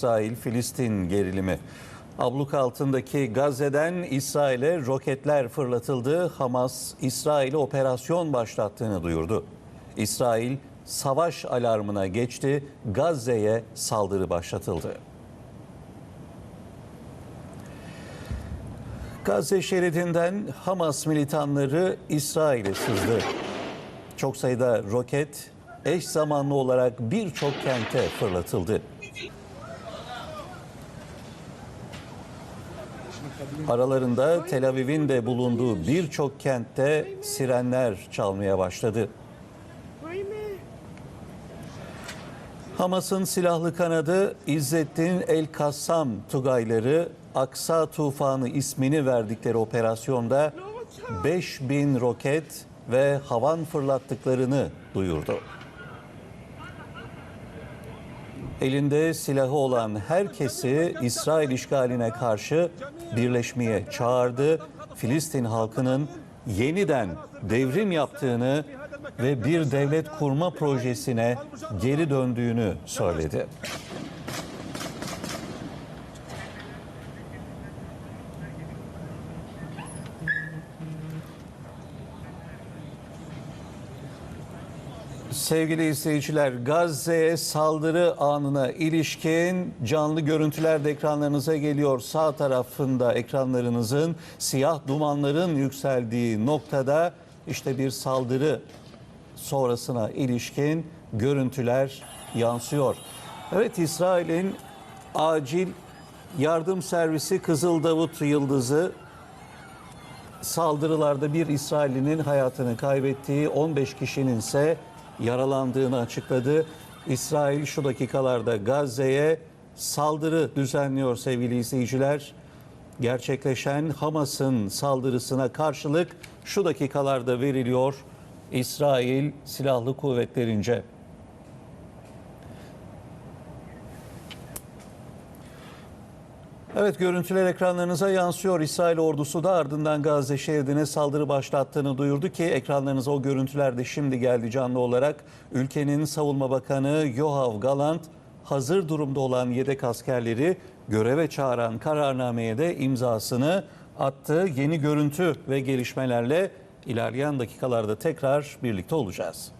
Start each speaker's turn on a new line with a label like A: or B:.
A: İsrail-Filistin gerilimi. Abluk altındaki Gazze'den İsrail'e roketler fırlatıldı. Hamas, İsrail'e operasyon başlattığını duyurdu. İsrail savaş alarmına geçti. Gazze'ye saldırı başlatıldı. Gazze şeridinden Hamas militanları İsrail'e sızdı. Çok sayıda roket eş zamanlı olarak birçok kente fırlatıldı. Aralarında Tel Aviv'in de bulunduğu birçok kentte sirenler çalmaya başladı. Hamas'ın silahlı kanadı İzzettin El Kassam Tugayları Aksa Tufanı ismini verdikleri operasyonda 5000 roket ve havan fırlattıklarını duyurdu. Elinde silahı olan herkesi İsrail işgaline karşı birleşmeye çağırdı. Filistin halkının yeniden devrim yaptığını ve bir devlet kurma projesine geri döndüğünü söyledi. Sevgili izleyiciler, Gazze'ye saldırı anına ilişkin canlı görüntüler de ekranlarınıza geliyor. Sağ tarafında ekranlarınızın siyah dumanların yükseldiği noktada işte bir saldırı sonrasına ilişkin görüntüler yansıyor. Evet İsrail'in acil yardım servisi Kızıl Davut Yıldızı saldırılarda bir İsrailinin hayatını kaybettiği 15 kişinin ise yaralandığını açıkladı. İsrail şu dakikalarda Gazze'ye saldırı düzenliyor sevgili izleyiciler. Gerçekleşen Hamas'ın saldırısına karşılık şu dakikalarda veriliyor İsrail Silahlı Kuvvetlerince. Evet görüntüler ekranlarınıza yansıyor. İsrail ordusu da ardından Gazze şeridine saldırı başlattığını duyurdu ki ekranlarınıza o görüntüler de şimdi geldi canlı olarak. Ülkenin savunma bakanı Yoav Galant hazır durumda olan yedek askerleri göreve çağıran kararnameye de imzasını attı. Yeni görüntü ve gelişmelerle ilerleyen dakikalarda tekrar birlikte olacağız.